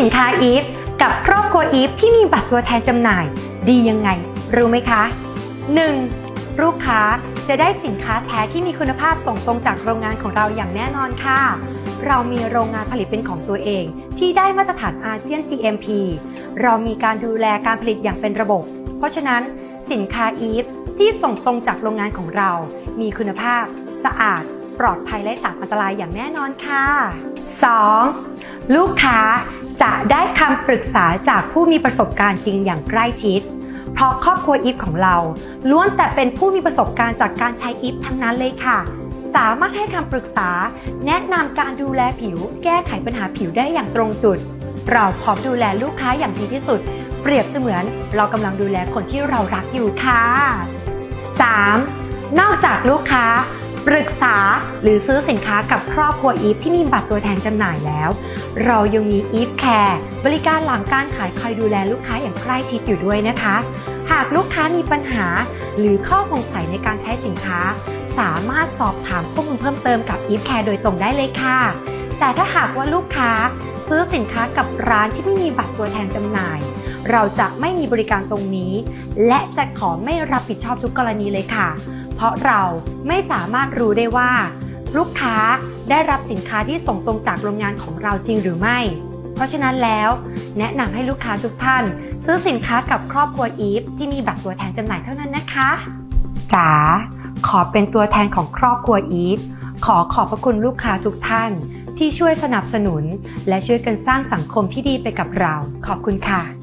สินค้าอีฟกับครอบครัวอีฟที่มีบัตรตัวแทนจำหน่าย ดียังไง รู้ไหมคะ 1. ลูกค้าจะได้สินค้าแท้ที่มีคุณภาพส่งตรงจากโรงงานของเราอย่างแน่นอนค่ะ เรามีโรงงานผลิตเป็นของตัวเอง ที่ได้มาตรฐานอาเซียน GMP เรามีการดูแลการผลิตอย่างเป็นระบบ เพราะฉะนั้น สินค้าอีฟที่ส่งตรงจากโรงงานของเรา มีคุณภาพ สะอาด ปลอดภัยและสารอันตรายอย่างแน่นอนค่ะ 2. ลูกค้า จะได้คำปรึกษาจากผู้มีประสบการณ์จริงอย่างใกล้ชิด เพราะครอบครัวอีฟของเรา ล้วนแต่เป็นผู้มีประสบการณ์จากการใช้อีฟทั้งนั้นเลยค่ะ สามารถให้คำปรึกษา แนะนำการดูแลผิว แก้ไขปัญหาผิวได้อย่างตรงจุด เราพร้อมดูแลลูกค้าอย่างดีที่สุด เปรียบเสมือนเรากำลังดูแลคนที่เรารักอยู่ค่ะ 3. นอกจากลูกค้า ปรึกษา หรือซื้อสินค้ากับครอบครัวอีฟที่มีบัตรตัวแทนจำหน่ายแล้ว เรายังมี Eve Care บริการหลังการขายคอยดูแลลูกค้าอย่างใกล้ชิดอยู่ด้วยนะคะ หากลูกค้ามีปัญหา หรือข้อสงสัยในการใช้สินค้า สามารถสอบถามข้อมูลเพิ่มเติมกับ Eve Care โดยตรงได้เลยค่ะ แต่ถ้าหากว่าลูกค้าซื้อสินค้ากับร้านที่ไม่มีบัตรตัวแทนจำหน่าย เราจะไม่มีบริการตรงนี้ และจะขอไม่รับผิดชอบทุกกรณีเลยค่ะ เพราะเราไม่สามารถรู้ได้ว่า ลูกค้าได้รับสินค้าที่ส่งตรงจากโรงงานของเราจริงหรือไม่ เพราะฉะนั้นแล้ว แนะนำให้ลูกค้าทุกท่าน ซื้อสินค้ากับครอบครัวอีฟที่มีบัตรตัวแทนจำหน่ายเท่านั้นนะคะจ๋าขอเป็นตัวแทนของครอบครัวอีฟขอขอบพระคุณลูกค้าทุกท่านที่ช่วยสนับสนุน และช่วยกันสร้างสังคมที่ดีไปกับเรา ขอบคุณค่ะ